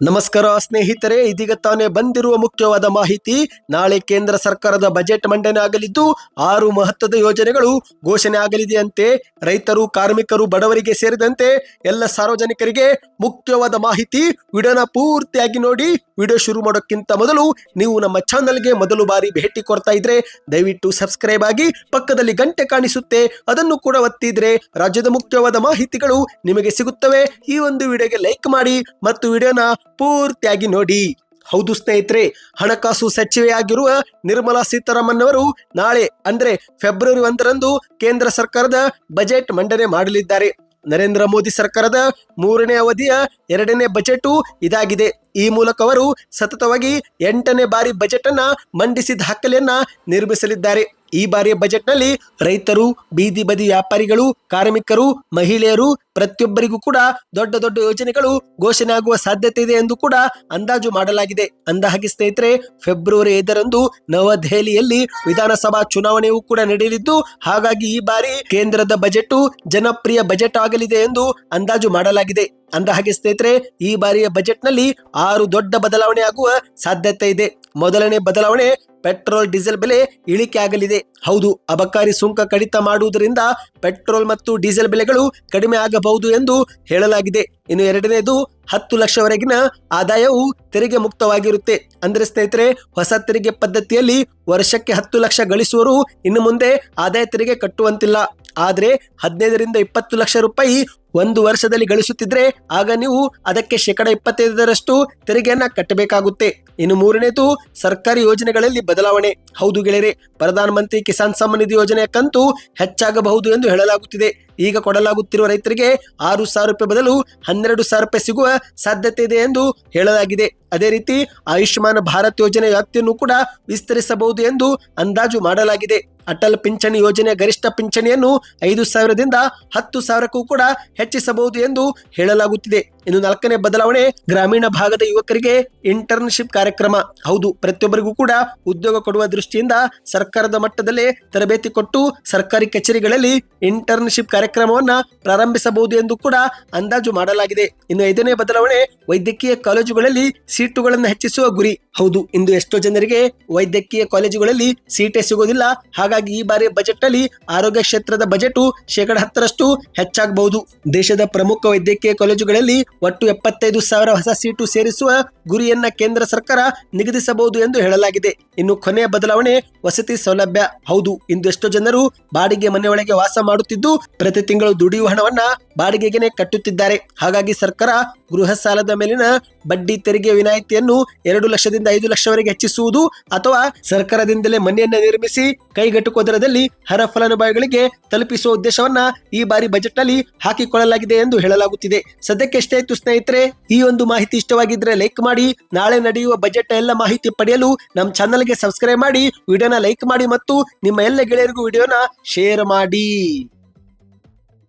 ನಮಸ್ಕಾರ ಸ್ನೇಹಿತರೆ, ಇದೀಗ ತಾನೇ ಬಂದಿರುವ ಮುಖ್ಯವಾದ ಮಾಹಿತಿ. ನಾಳೆ ಕೇಂದ್ರ ಸರ್ಕಾರದ ಬಜೆಟ್ ಮಂಡನೆ ಆಗಲಿದ್ದು, ಆರು ಮಹತ್ವದ ಯೋಜನೆಗಳು ಘೋಷಣೆ ಆಗಲಿದೆಯಂತೆ. ರೈತರು, ಕಾರ್ಮಿಕರು, ಬಡವರಿಗೆ ಸೇರಿದಂತೆ ಎಲ್ಲ ಸಾರ್ವಜನಿಕರಿಗೆ ಮುಖ್ಯವಾದ ಮಾಹಿತಿ ವಿಡಿಯೋನ ಪೂರ್ತಿಯಾಗಿ ನೋಡಿ. ವಿಡಿಯೋ ಶುರು ಮಾಡೋಕ್ಕಿಂತ ಮೊದಲು ನೀವು ನಮ್ಮ ಚಾನಲ್ಗೆ ಮೊದಲು ಬಾರಿ ಭೇಟಿ ಕೊಡ್ತಾ ಇದ್ರೆ, ದಯವಿಟ್ಟು ಸಬ್ಸ್ಕ್ರೈಬ್ ಆಗಿ ಪಕ್ಕದಲ್ಲಿ ಗಂಟೆ ಕಾಣಿಸುತ್ತೆ. ಅದನ್ನು ಕೂಡ ಒತ್ತಿದ್ರೆ ರಾಜ್ಯದ ಮುಖ್ಯವಾದ ಮಾಹಿತಿಗಳು ನಿಮಗೆ ಸಿಗುತ್ತವೆ. ಈ ಒಂದು ವಿಡಿಯೋಗೆ ಲೈಕ್ ಮಾಡಿ ಮತ್ತು ವಿಡಿಯೋನ ಪೂರ್ತಿಯಾಗಿ ನೋಡಿ. ಹೌದು ಸ್ನೇಹಿತರೆ, ಹಣಕಾಸು ಸಚಿವೆಯಾಗಿರುವ ನಿರ್ಮಲಾ ಸೀತಾರಾಮನ್ ಅವರು ನಾಳೆ, ಅಂದ್ರೆ ಫೆಬ್ರವರಿ ಒಂದರಂದು ಕೇಂದ್ರ ಸರ್ಕಾರದ ಬಜೆಟ್ ಮಂಡನೆ ಮಾಡಲಿದ್ದಾರೆ. ನರೇಂದ್ರ ಮೋದಿ ಸರ್ಕಾರದ ಮೂರನೇ ಅವಧಿಯ ಎರಡನೇ ಬಜೆಟು ಇದಾಗಿದೆ. ಈ ಮೂಲಕ ಅವರು ಸತತವಾಗಿ ಎಂಟನೇ ಬಾರಿ ಬಜೆಟ್ ಅನ್ನ ಮಂಡಿಸಿದ ದಾಖಲೆಯನ್ನ ನಿರ್ಮಿಸಲಿದ್ದಾರೆ. ಈ ಬಾರಿಯ ಬಜೆಟ್ನಲ್ಲಿ ರೈತರು, ಬೀದಿ ಬದಿ ವ್ಯಾಪಾರಿಗಳು, ಕಾರ್ಮಿಕರು, ಮಹಿಳೆಯರು ಪ್ರತಿಯೊಬ್ಬರಿಗೂ ಕೂಡ ದೊಡ್ಡ ದೊಡ್ಡ ಯೋಜನೆಗಳು ಘೋಷಣೆ ಆಗುವ ಸಾಧ್ಯತೆ ಇದೆ ಎಂದು ಕೂಡ ಅಂದಾಜು ಮಾಡಲಾಗಿದೆ. ಅಂದಹಾಗೆ ಸ್ನೇಹಿತರೆ, ಫೆಬ್ರವರಿ ಐದರಂದು ನವದೆಹಲಿಯಲ್ಲಿ ವಿಧಾನಸಭಾ ಚುನಾವಣೆಯೂ ಕೂಡ ನಡೆಯಲಿದ್ದು, ಹಾಗಾಗಿ ಈ ಬಾರಿ ಕೇಂದ್ರದ ಬಜೆಟ್ ಜನಪ್ರಿಯ ಬಜೆಟ್ ಆಗಲಿದೆ ಎಂದು ಅಂದಾಜು ಮಾಡಲಾಗಿದೆ. ಅಂದಹಾಗೆ ಸ್ನೇಹಿತರೆ, ಈ ಬಾರಿಯ ಬಜೆಟ್ನಲ್ಲಿ ಆರು ದೊಡ್ಡ ಬದಲಾವಣೆ ಆಗುವ ಸಾಧ್ಯತೆ ಇದೆ. ಮೊದಲನೇ ಬದಲಾವಣೆ ಪೆಟ್ರೋಲ್, ಡೀಸೆಲ್ ಬೆಲೆ ಇಳಿಕೆ ಆಗಲಿದೆ. ಹೌದು, ಅಬಕಾರಿ ಸುಂಕ ಕಡಿತ ಮಾಡುವುದರಿಂದ ಪೆಟ್ರೋಲ್ ಮತ್ತು ಡೀಸೆಲ್ ಬೆಲೆಗಳು ಕಡಿಮೆ ಆಗಬಹುದು ಎಂದು ಹೇಳಲಾಗಿದೆ. ಇನ್ನು ಎರಡನೇದು, ಹತ್ತು ಲಕ್ಷವರೆಗಿನ ಆದಾಯವು ತೆರಿಗೆ ಮುಕ್ತವಾಗಿರುತ್ತೆ. ಅಂದರೆ ಸ್ನೇಹಿತರೆ, ಹೊಸ ತೆರಿಗೆ ಪದ್ಧತಿಯಲ್ಲಿ ವರ್ಷಕ್ಕೆ ಹತ್ತು ಲಕ್ಷ ಗಳಿಸುವರು ಇನ್ನು ಮುಂದೆ ಆದಾಯ ತೆರಿಗೆ ಕಟ್ಟುವಂತಿಲ್ಲ. ಆದ್ರೆ ಹದಿನೈದರಿಂದ ಇಪ್ಪತ್ತು ಲಕ್ಷ ರೂಪಾಯಿ ಒಂದು ವರ್ಷದಲ್ಲಿ ಗಳಿಸುತ್ತಿದ್ರೆ ಆಗ ನೀವು ಅದಕ್ಕೆ ಶೇಕಡ ಇಪ್ಪತ್ತೈದರಷ್ಟು ತೆರಿಗೆಯನ್ನ ಕಟ್ಟಬೇಕಾಗುತ್ತೆ. ಇನ್ನು ಮೂರನೇದು ಸರ್ಕಾರಿ ಯೋಜನೆಗಳಲ್ಲಿ ಬದಲಾವಣೆ. ಹೌದು ಗೆಳೆಯರೆ, ಪ್ರಧಾನ ಮಂತ್ರಿ ಕಿಸಾನ್ ಸಮ್ಮಾನ್ ನಿಧಿ ಯೋಜನೆಯ ಕಂತು ಹೆಚ್ಚಾಗಬಹುದು ಎಂದು ಹೇಳಲಾಗುತ್ತಿದೆ. ಈಗ ಕೊಡಲಾಗುತ್ತಿರುವ ರೈತರಿಗೆ ಆರು ಸಾವಿರ ರೂಪಾಯಿ ಬದಲು ಹನ್ನೆರಡು ಸಾವಿರ ರೂಪಾಯಿ ಸಿಗುವ ಸಾಧ್ಯತೆ ಇದೆ ಎಂದು ಹೇಳಲಾಗಿದೆ. ಅದೇ ರೀತಿ ಆಯುಷ್ಮಾನ್ ಭಾರತ್ ಯೋಜನೆ ವ್ಯಾಪ್ತಿಯನ್ನು ಕೂಡ ವಿಸ್ತರಿಸಬಹುದು ಎಂದು ಅಂದಾಜು ಮಾಡಲಾಗಿದೆ. ಅಟಲ್ ಪಿಂಚಣಿ ಯೋಜನೆ ಗರಿಷ್ಠ ಪಿಂಚಣಿಯನ್ನು ಐದು ಸಾವಿರದಿಂದ ಹತ್ತು ಸಾವಿರಕ್ಕೂ ಕೂಡ ಹೆಚ್ಚಿಸಬಹುದು ಎಂದು ಹೇಳಲಾಗುತ್ತಿದೆ. ಇನ್ನು ನಾಲ್ಕನೇ ಬದಲಾವಣೆ ಗ್ರಾಮೀಣ ಭಾಗದ ಯುವಕರಿಗೆ ಇಂಟರ್ನ್ಶಿಪ್ ಕಾರ್ಯಕ್ರಮ. ಹೌದು, ಪ್ರತಿಯೊಬ್ಬರಿಗೂ ಕೂಡ ಉದ್ಯೋಗ ಕೊಡುವ ದೃಷ್ಟಿಯಿಂದ ಸರ್ಕಾರದ ಮಟ್ಟದಲ್ಲಿ ತರಬೇತಿ ಕೊಟ್ಟು ಸರ್ಕಾರಿ ಕಚೇರಿಗಳಲ್ಲಿ ಇಂಟರ್ನ್ಶಿಪ್ ಕಾರ್ಯಕ್ರಮವನ್ನ ಪ್ರಾರಂಭಿಸಬಹುದು ಎಂದು ಕೂಡ ಅಂದಾಜು ಮಾಡಲಾಗಿದೆ. ಇನ್ನು ಐದನೇ ಬದಲಾವಣೆ ವೈದ್ಯಕೀಯ ಕಾಲೇಜುಗಳಲ್ಲಿ ಸೀಟುಗಳನ್ನು ಹೆಚ್ಚಿಸುವ ಗುರಿ. ಹೌದು, ಇಂದು ಎಷ್ಟೋ ಜನರಿಗೆ ವೈದ್ಯಕೀಯ ಕಾಲೇಜುಗಳಲ್ಲಿ ಸೀಟೇ ಸಿಗೋದಿಲ್ಲ. ಹಾಗಾಗಿ ಈ ಬಾರಿ ಬಜೆಟ್ ಅಲ್ಲಿ ಆರೋಗ್ಯ ಕ್ಷೇತ್ರದ ಬಜೆಟ್ ಶೇಕಡ ಹತ್ತರಷ್ಟು ಹೆಚ್ಚಾಗಬಹುದು. ದೇಶದ ಪ್ರಮುಖ ವೈದ್ಯಕೀಯ ಕಾಲೇಜುಗಳಲ್ಲಿ ಒಟ್ಟು ಎಪ್ಪತ್ತೈದು ಸಾವಿರ ಹೊಸ ಸೀಟು ಸೇರಿಸುವ ಗುರಿಯನ್ನ ಕೇಂದ್ರ ಸರ್ಕಾರ ನಿಗದಿಸಬಹುದು ಎಂದು ಹೇಳಲಾಗಿದೆ. ಇನ್ನು ಕೊನೆಯ ಬದಲಾವಣೆ ವಸತಿ ಸೌಲಭ್ಯ. ಹೌದು ಇಂದು ಎಷ್ಟೋ ಜನರು ಬಾಡಿಗೆ ಮನೆಯೊಳಗೆ ವಾಸ ಮಾಡುತ್ತಿದ್ದು, ಪ್ರತಿ ತಿಂಗಳು ದುಡಿಯುವ ಹಣವನ್ನ ಬಾಡಿಗೆಗೆನೆ ಕಟ್ಟುತ್ತಿದ್ದಾರೆ. ಹಾಗಾಗಿ ಸರ್ಕಾರ ಗೃಹ ಸಾಲದ ಮೇಲಿನ ಬಡ್ಡಿ ತೆರಿಗೆ ವಿನಾಯಿತಿಯನ್ನು ಎರಡು ಲಕ್ಷದಿಂದ ಐದು ಲಕ್ಷವರೆಗೆ ಹೆಚ್ಚಿಸುವುದು ಅಥವಾ ಸರ್ಕಾರದಿಂದಲೇ ಮನೆಯನ್ನ ನಿರ್ಮಿಸಿ ಕೈಗೆಟುಕುವ ದರದಲ್ಲಿ ಹರ ಫಲಾನುಭವಿಗಳಿಗೆ ತಲುಪಿಸುವ ಉದ್ದೇಶವನ್ನ ಈ ಬಾರಿ ಬಜೆಟ್ನಲ್ಲಿ ಹಾಕಿಕೊಳ್ಳಲಾಗಿದೆ ಎಂದು ಹೇಳಲಾಗುತ್ತಿದೆ. ಸದ್ಯಕ್ಕೆ ಎಷ್ಟೇ ಸ್ನೇಹಿತರೆ, ಈ ಒಂದು ಮಾಹಿತಿ ಇಷ್ಟವಾಗಿದ್ರೆ ಲೈಕ್ ಮಾಡಿ, ನಾಳೆ ನಡೆಯುವ ಬಜೆಟ್ ಎಲ್ಲ ಮಾಹಿತಿ ಪಡೆಯಲು ನಮ್ಮ ಚಾನಲ್ಗೆ ಸಬ್ಸ್ಕ್ರೈಬ್ ಮಾಡಿ, ವಿಡಿಯೋನ ಲೈಕ್ ಮಾಡಿ ಮತ್ತು ನಿಮ್ಮ ಎಲ್ಲ ಗೆಳೆಯರಿಗೂ ವಿಡಿಯೋನ ಶೇರ್ ಮಾಡಿ.